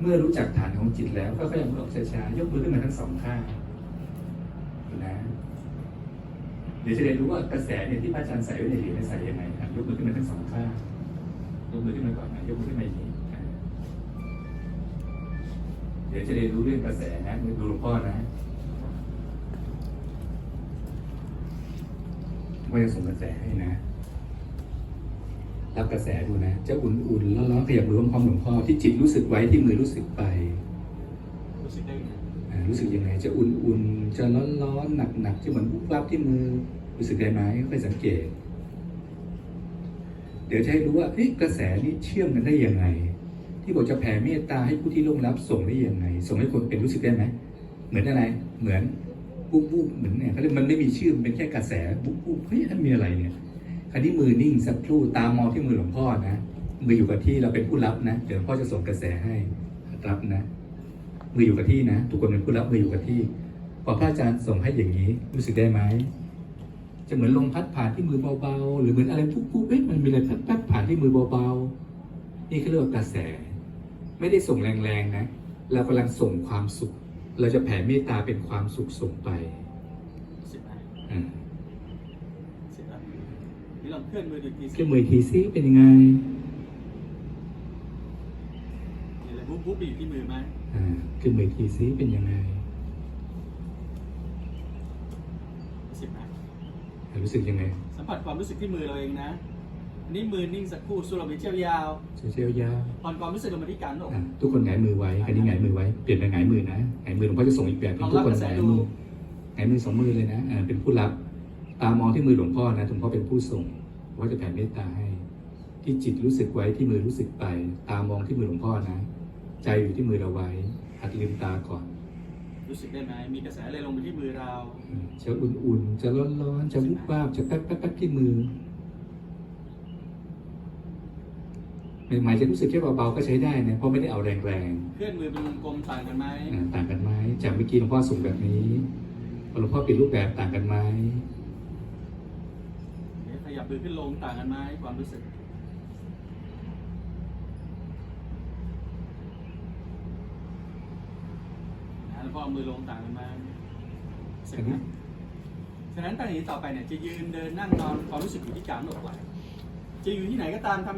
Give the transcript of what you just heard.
เมื่อรู้จักฐานของจิตแล้วก็ค่อยๆยกมือออกช้าๆยกมือขึ้นมาทั้งสองข้างนะเดี๋ยวจะเรียนรู้ว่ากระแสเนี่ยที่พระอาจารย์ใส่ไว้ในเหรียญเนี่ยใส่ยังไงยกมือขึ้นมาทั้งสองข้างยกมือขึ้นมาก่อนนะยกมือขึ้นมาอย่างนี้เดี๋ยวจะเรียนรู้เรื่องกระแสนะดูหลวงพ่อนะว่าจะส่งกระแสให้นะรับกระแสดูนะ จะอุ่นๆล้วร้อนๆ ขยับมือพร้อมๆหลวงพ่อที่จิตรู้สึกไว้ที่มือรู้สึกไป รู้สึกได้ไงอ่ารู้สึกยังไงจะอุ่นๆ จะร้อนๆ หนักๆ จะเหมือนวุบวับที่มือรู้สึกได้ไหมค่อยสังเกต เดี๋ยวจะให้รู้ว่าเฮ้ยกระแสนี้เชื่อมกันได้ยังไง ที่บอกจะแผ่เมตตาให้ผู้ที่ล่วงรับส่งได้ยังไง ส่งให้คนเป็นรู้สึกได้ไหมเหมือนอะไร เหมือนปุ๊บปุ๊บเหมือนเนี่ยเขาเรียกมันไม่มีชื่อมันเป็นแค่กระแสปุ๊บปุ๊บเฮ้ยมันมีอะไรเนี่ยคราวนี้มือนิ่งสักครู่ตามมองที่มือหลวงพ่อนะ มืออยู่กับที่เราเป็นผู้รับนะ เดี๋ยวหลวงพ่อจะส่งกระแสให้รับนะ มืออยู่กับที่นะ ทุกคนเป็นผู้รับมืออยู่กับที่ พอพระอาจารย์ส่งให้อย่างนี้ รู้สึกได้ไหม จะเหมือนลมพัดผ่านที่มือเบาๆ หรือเหมือนอะไรปุ๊บปุ๊บเอ๊ะมันมีอะไรพัดพัดผ่านที่มือเบาๆ นี่เขาเรียกว่ากระแส ไม่ได้ส่งแรงๆนะ เรากำลังส่งความสุข เราจะแผ่เมตตาเป็นความสุขส่งไปรู้สึกไหมอ่ารู้สึกแล้วนี่ลองเคลื่อนมือดูอีกทีเคสิลื่อนมืออีกทีซิเป็นยังไง มีอะไรบุ๊บบุ๊บไปอยู่ที่มือไหมอ่าเคลื่อนมืออีกทีซิเป็นยังไงรู้สึกไหมรู้สึกยังไง สัมผัสความรู้สึกที่มือเราเองนะอันนี่มือนิ่งสักครู่สูดลมหายใจยาวเชียวยาวผ่อนความรู้สึกลงมาที่กลางหน้าอกอะทุกคนหงายมือไว้คันนี้หงายมือไว้เปลี่ยนเป็นหงายมือนะหงายมือหลวงพ่อจะส่งอีกแบบหนึงทุกคนหงายมือหงายมือสองมือเลยนะอ่าเป็นผู้รับตามองที่มือหลวงพ่อนะหลวงพ่อเป็นผู้ส่งว่าจะแผ่เมตตาให้ ที่จิตรู้สึกไว้ที่มือรู้สึกไป ตามองที่มือหลวงพ่อนะ ใจอยู่ที่มือเราไว้หัดลืมตาก่อน รู้สึกได้ไหมมีกระแสอะไรลงไปที่มือเราอืมจะอุ่นๆ จะร้อนๆ จะวุบวาบจะแป๊บแป๊บแป๊บที่มือใหม่ๆจะรู้สึกแค่เบาๆก็ใช้ได้นะเพราะไม่ได้เอาแรงเคลื่อนมือเป็นวงกลมต่างกันไหมๆอ่าต่างกันไหมจากเมื่อกี้หลวงพ่อส่งแบบนี้พอหลวงพ่อเปลี่ยนรูปแบบต่างกันไหมเดี๋ยวขยับมือขึ้นลงต่างกันไหมความรู้สึก แล้วพอเอามือลงต่างกันไหมรู้สึกไหมฉะนั้นตั้งแต่นี้ต่อไปเนี่ยจะยืนเดินนั่งนอนความรู้สึกอยู่ที่กลางหน้าอกไหล่จะอยู่ที่ไหนก็ตามทำ